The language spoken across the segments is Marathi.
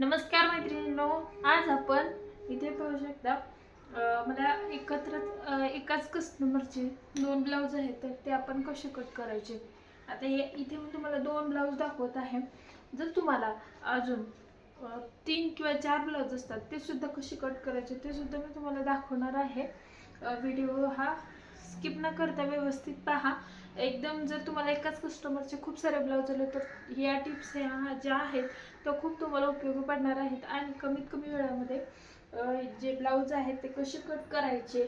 नमस्कार मैत्रिणींनो आज आपण इथे पाहू शकता मला एकत्र एकाच कस्टमरचे दोन ब्लाऊज आहेत तर ते आपण कसे कट करायचे? आता हे इथे मी तुम्हाला दोन ब्लाऊज दाखवत आहे. जर तुम्हाला अजून तीन किंवा चार ब्लाऊज असतात ते सुद्धा कसे कट करायचे ते सुद्धा मी तुम्हाला दाखवणार आहे. व्हिडिओ हा स्किप न करता व्यवस्थित पहा. एकदम जर तुम्हाला एकाच कस्टमरचे खूप सारे ब्लाऊज आले तर या टिप्स ह्या ज्या आहेत त्या खूप तुम्हाला उपयोगी पडणार आहेत. आणि कमीत कमी वेळामध्ये जे ब्लाऊज आहेत ते कसे कट करायचे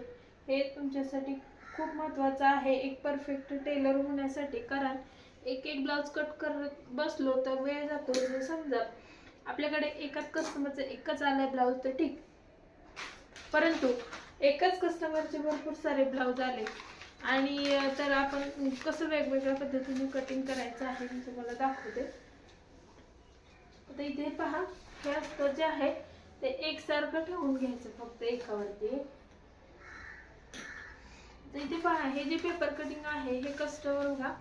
हे तुमच्यासाठी खूप महत्त्वाचं आहे. एक परफेक्ट टेलर होण्यासाठी कारण एक एक ब्लाऊज कट करत बसलो तर वेळ जातो. जर समजा आपल्याकडे एकाच कस्टमरचं एकच आलं आहे ब्लाऊज तर ठीक. परंतु एकाच कस्टमरचे भरपूर सारे ब्लाऊज आले. आणि तर आपण कसं वेगवेगळ्या पद्धतीने कटिंग करायचं आहे मी तुम्हाला दाखवते. आता इथे पहा हे असतं जे आहे ते एकसारखं ठेवून घ्यायचं फक्त एकावरती. तर इथे पहा हे जे पेपर कटिंग आहे हे कस्टमर बघा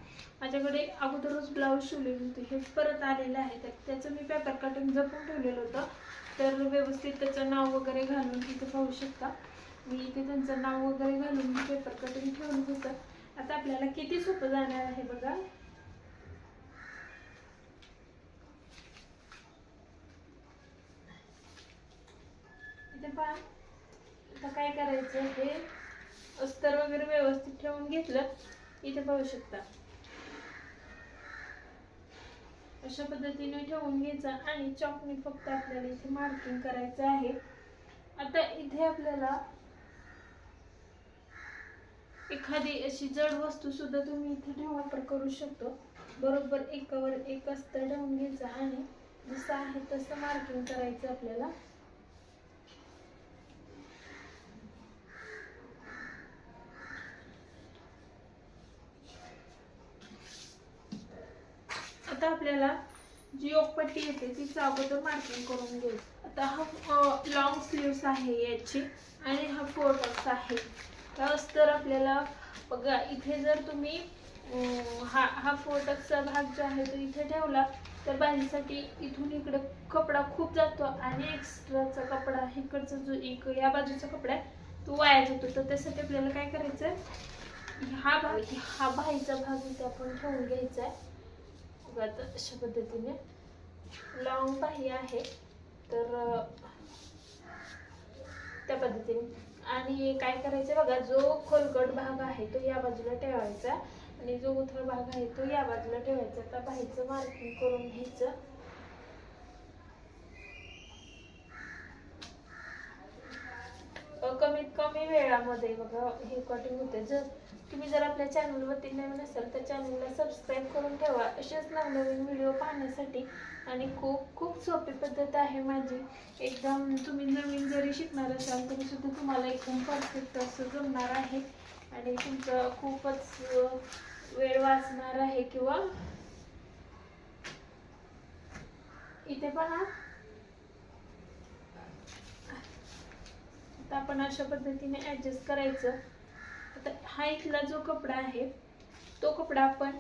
माझ्याकडे अगोदरच ब्लाऊज शिवलेले होते हे परत आलेलं आहे. तर त्याचं मी पेपर कटिंग जपून ठेवलेलं होतं. तर व्यवस्थित त्याचं नाव वगैरे घालून तिथे पाहू शकता. मी इथे त्यांचं नाव वगैरे घालून पेपर कटिंग ठेवलं होतं. आता आपल्याला किती सोपं जाणार आहे बघा. इथे पहा. आता काय करायचं? हे अस्तर वगैरे व्यवस्थित ठेवून घेतलं. इथे पाहू शकता. अशा पद्धतीने ठेवून घ्यायचं आणि चॉकने फक्त आपल्याला इथे मार्किंग करायचं आहे. आता इथे आपल्याला एखादी अशी जड वस्तू सुद्धा तुम्ही इथे ठेवून वापर करू शकतो. बरोबर एकावर एक अस्तर ठेवून घ्यायचं आणि जसं आहे तसं मार्किंग करायचं आपल्याला. आता आपल्याला जी योगपट्टी येते तिचं अगोदर मार्किंग करून घेऊ आता हा लॉंग स्लीव्स आहे याची आणि हा फोर आहे. त्यास तर आपल्याला बघा इथे जर तुम्ही हा हा फोटकचा भाग जो आहे तो इथे ठेवला तर बाईंसाठी इथून इकडे कपडा खूप जातो आणि एक्स्ट्राचा कपडा इकडचा जो एक या बाजूचा कपडा आहे तो वाया जातो. तर त्यासाठी आपल्याला काय करायचं आहे हा भाग हा बाईचा भाग इथे आपण ठेवून घ्यायचा आहे. बघा आता अशा पद्धतीने. लॉंग बाही आहे तर त्या पद्धतीने. आणि काय करायचं बघा जो खोलकट भाग आहे तो या बाजूला ठेवायचा. आणि जो उथळ भाग आहे तो या बाजूला ठेवायचा. आता बाहेरचं मार्किंग करून घ्यायचं. कमीत कमी वेळामध्ये बघा हे कटिंग होते. जर तुम्ही जर आपल्या चॅनलवरती नवीन असाल तर चॅनलला सबस्क्राईब करून ठेवा. असेच नवनवीन व्हिडिओ पाहण्यासाठी. आणि खूप खूप सोपी पद्धत आहे माझी. एकदम तुम्ही नवीन जरी शिकणार असाल तरीसुद्धा तुम्हाला एकदम परफेक्ट असं जमणार आहे. आणि तुमचं खूपच वेळ वाचणार आहे किंवा इथे पहा. आता आपण अशा पद्धतीने ॲडजस्ट करायचं. आता हा इथला जो कपडा आहे तो कपडा आपण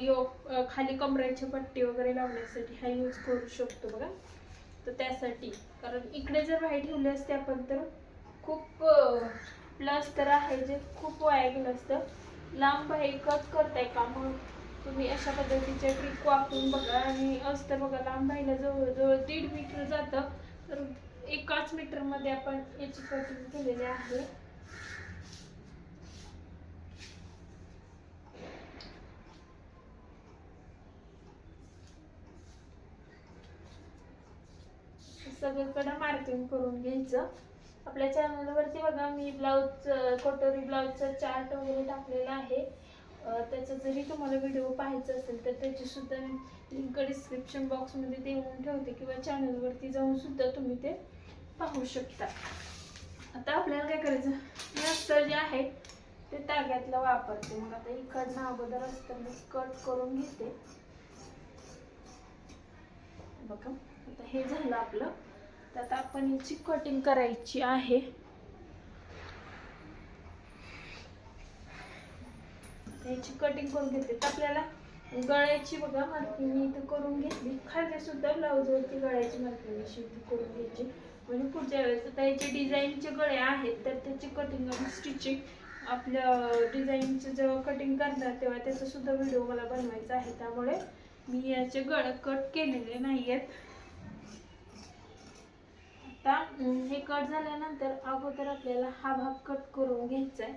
यो खाली कमरेची पट्टी वगैरे लावण्यासाठी हा यूज करू शकतो बघा. तर त्यासाठी कारण इकडे जर बाहेर ठेवले असते आपण तर खूप प्लस तर आहे जे खूप वाया गेलं असतं. लांब बाहेर कट करताय का मग? तुम्ही अशा पद्धतीचे ट्रिक वापरून बघा आणि असतं बघा लांब बाईला जवळजवळ दीड मीटर जातं. तर एकाच मीटरमध्ये आपण याची कटिंग केलेली आहे. सगळीकडे मार्किंग करून घ्यायचं. आपल्या चॅनलवरती बघा मी ब्लाऊज कटोरी ब्लाऊजचा चार्ट वगैरे टाकलेला आहे. त्याचा जरी तुम्हाला व्हिडिओ पाहायचा असेल तर त्याचीसुद्धा मी लिंक डिस्क्रिप्शन बॉक्समध्ये देऊन ठेवते किंवा चॅनलवरती जाऊनसुद्धा तुम्ही ते पाहू शकता. आता आपल्याला काय करायचं? अस्तर जे आहे ते ताग्यातला वापरते. मग आता इकडनं अगोदर अस्तर मी कट करून घेते. बघा आता हे झालं आपलं. तर आता आपण याची कटिंग करायची आहे. याची कटिंग करून घेते तर आपल्याला गळ्याची बघा मार्किंग मी इथं करून घेतली. खाली सुद्धा ब्लाऊजवरती गळ्याची मार्किंग अशी करून घ्यायची. म्हणजे पुढच्या वेळेस आता याचे डिझाईनचे गळे आहेत तर त्याची कटिंग आणि स्टिचिंग आपल्या डिझाईनचं जेव्हा कटिंग करणार तेव्हा त्याचा सुद्धा व्हिडिओ मला बनवायचा आहे. त्यामुळे मी याचे गळ कट केलेले नाही आहेत आता हे कट झाल्यानंतर अगोदर आपल्याला हा भाग कट करून घ्यायचा आहे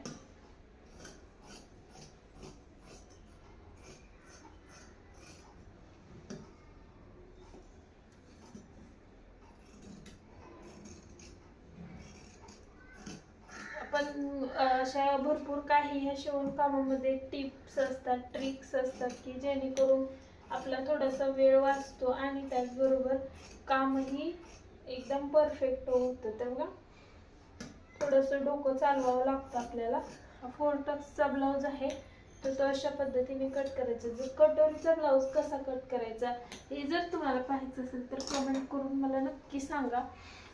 पण अशा भरपूर काही ह्या शिवणकामामध्ये टिप्स असतात ट्रिक्स असतात की जेणेकरून आपला थोडासा वेळ वाचतो आणि त्याचबरोबर कामही एकदम परफेक्ट होतं तर बघा थोडंसं डोकं चालवावं लागतं आपल्याला. हा फोर टक्सचा ब्लाऊज आहे तर तो अशा पद्धतीने कट करायचा. जर कटोरीचा ब्लाऊज कसा कट करायचा हे जर तुम्हाला पाहायचं असेल तर कमेंट करून मला नक्की सांगा.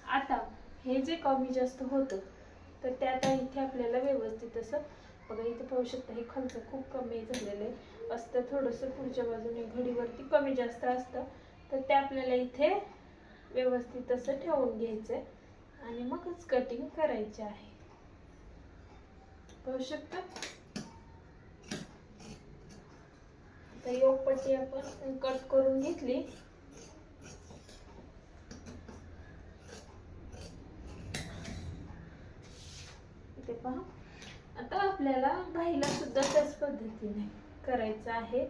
आता हे जे कमी जास्त होतं तर ते आता इथे आपल्याला व्यवस्थित असं बघा इथे पाहू शकता हे खर्च खूप कमी झालेलं आहे असतं. थोडंसं पुढच्या बाजूने घडीवरती कमी जास्त असतं. तर ते आपल्याला इथे व्यवस्थित असं ठेवून घ्यायचं आहे आणि मगच कटिंग करायचे आहे. पाहू शकता? आता योगपट्टी आपण कट करून घेतली. ते पहा. आता आपल्याला बाईला सुद्धा त्याच पद्धतीने करायचं आहे.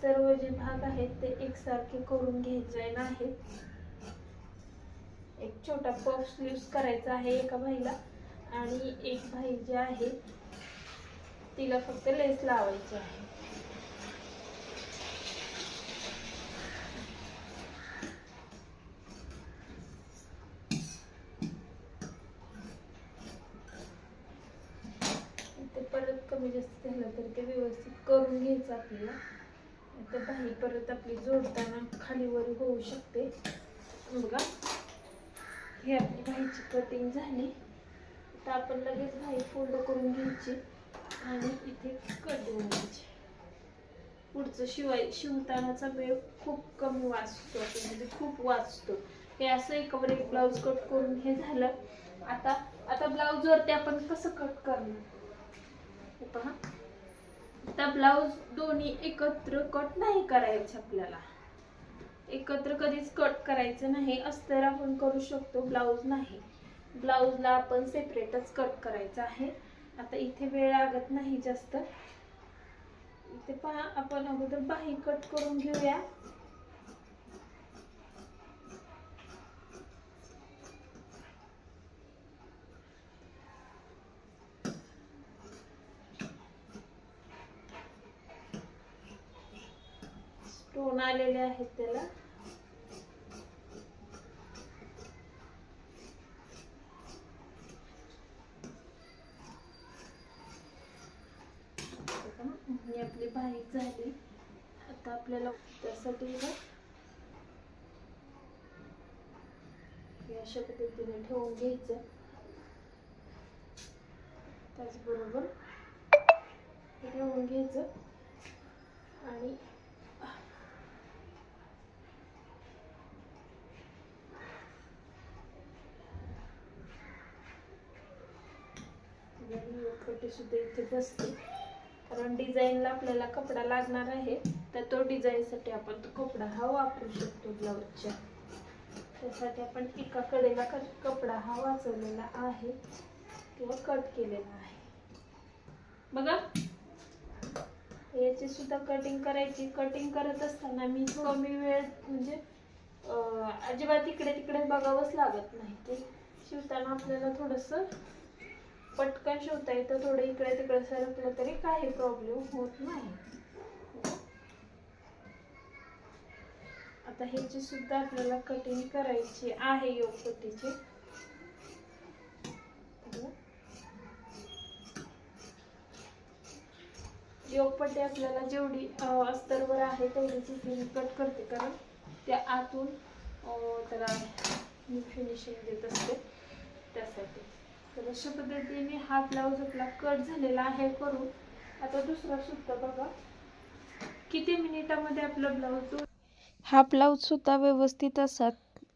सर्व जे भाग आहेत ते एकसारखे करून घ्यायचे नाहीत. एक छोटा पफ स्लीव्स करायचा आहे एका भाईला. आणि एक भाई जी आहे तिला फक्त लेस लावायची आहे. ते परत कमी जास्त झालं तर ते व्यवस्थित करून घ्यायचं आपल्याला. तर भाई परत आपली जोडताना खालीवर होऊ शकते. बघा. ही आपली भाईची कटिंग झाली. आता आपण लगेच भाई फोल्ड करून घ्यायची आणि इथे कट देऊन घ्यायची पुढचं शिवाय शिवतानाचा वेळ खूप कमी वाचतो म्हणजे खूप वाचतो. हे असं एकावर एक ब्लाऊज कट करून हे झालं. आता आता ब्लाऊजवरती आपण कसं कट करणार? पहा. आता ब्लाऊज दोन्ही एकत्र कट नाही करायचे आपल्याला. एकत्र कधीच कट करायचं नाही अस्तर आपण करू शकतो ब्लाऊज नाही. ब्लाऊजला आपण सेपरेटच कट करायचं आहे. आता इथे वेळ लागत नाही जास्त. इथे पहा आपण अगोदर बाही कट करून घेऊया. टोन आलेले आहेत त्याला. ही आपली बारीक झाली. आता आपल्याला त्यासाठी अशा पद्धतीने ठेवून घ्यायचं. त्याचबरोबर हे ठेवून घ्यायचं आणि कटी सुद्धा इथे बसते कारण डिझाईनला आपल्याला कपडा लागणार आहे तर तो डिझाईनसाठी आपण तो कपडा हा वापरू शकतो ब्लाऊजच्या. त्यासाठी आपण एका कडेला कपडा हा वाचवलेला आहे किंवा कट केलेला आहे. बघा. याची सुद्धा कटिंग करायची. कटिंग करत असताना मी कमी वेळ म्हणजे अजिबात इकडे तिकडे बघावंच लागत नाही. ते शिवताना आपल्याला थोडंसं पटकन शिवता येतं थोडं इकडे तिकडे सरकलं तरी काही प्रॉब्लेम होत नाही. आता ह्याची सुद्धा आपल्याला कटिंग करायची आहे योगपट्टीची योगपट्टी आपल्याला जेवढी अस्तरवर आहे तेवढीच इथे मी कट करते कारण त्या आतून त्याला मी फिनिशिंग देत असते त्यासाठी. तर अशा पद्धतीने हा ब्लाऊज आपला कट झालेला आहे करून. आता दुसरा सुद्धा बघा. किती मिनिटामध्ये आपला ब्लाऊज हा ब्लाऊज सुद्धा व्यवस्थित असा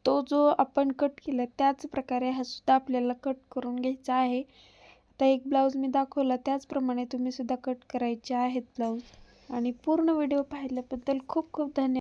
तो जो आपण कट केला त्याच प्रकारे हा सुद्धा आपल्याला कट करून घ्यायचा आहे. आता एक ब्लाऊज मी दाखवला त्याचप्रमाणे तुम्ही सुद्धा कट करायचे आहेत ब्लाऊज आणि पूर्ण व्हिडिओ पाहिल्याबद्दल खूप खूप धन्यवाद.